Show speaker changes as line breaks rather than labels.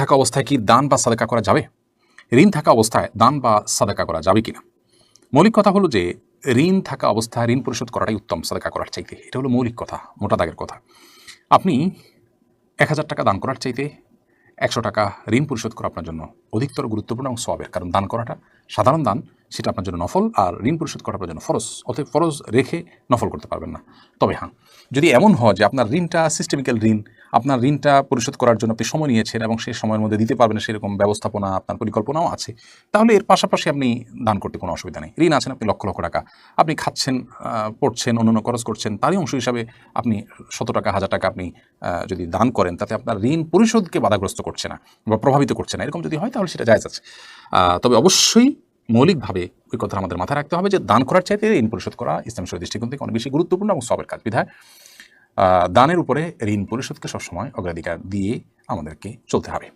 থাকা অবস্থায় কি দান বা সাদাকা করা যাবে? ঋণ থাকা অবস্থায় দান বা সাদাকা করা যাবে কিনা? মৌলিক কথা হলো যে, ঋণ থাকা অবস্থায় ঋণ পরিশোধ করাটাই উত্তম, সাদাকা করার চাইতে। এটা হলো মৌলিক কথা, মোটা দাগের কথা। আপনি এক হাজার টাকা দান করার চাইতে একশো টাকা ঋণ পরিশোধ করা আপনার জন্য অধিকতর গুরুত্বপূর্ণ এবং সবের কারণ দান করাটা সাধারণ দান, সেটা আপনার জন্য নফল, আর ঋণ পরিশোধ করা আপনার জন্য ফরজ, অতএব ফরজ রেখে নফল করতে পারবেন না। তবে হ্যাঁ যদি এমন হয় যে আপনার ঋণটা সিস্টেমিক্যাল ঋণ আপনার ঋণটা পরিশোধ করার জন্য আপনি সময় নিয়েছেন এবং সেই সময়ের মধ্যে দিতে পারবেন, সেরকম ব্যবস্থাপনা আপনার পরিকল্পনাও আছে। তাহলে এর পাশাপাশি আপনি দান করতে কোনো অসুবিধা নেই। ঋণ আছেন আপনি লক্ষ লক্ষ টাকা। আপনি খাচ্ছেন পড়ছেন অন্যান্য খরচ করছেন, তারই অংশ হিসাবে আপনি শত টাকা, হাজার টাকা আপনি যদি দান করেন, তাতে আপনার ঋণ পরিশোধকে বাধাগ্রস্ত করছে না বা প্রভাবিত করছে না। এরকম যদি হয়, তাহলে সেটা জায়জ আছে। তবে অবশ্যই মৌলিকভাবে ওই কথা আমাদের মাথায় রাখতে হবে যে, দান করার চাইতে ঋণ পরিশোধ করা ইসলাম শরীর দৃষ্টিকোণ থেকে অনেক বেশি গুরুত্বপূর্ণ এবং সবের কাজ বিধায়। দানের উপরে ঋণ পরিশোধকে সবসময় অগ্রাধিকার দিয়ে আমাদেরকে চলতে হবে।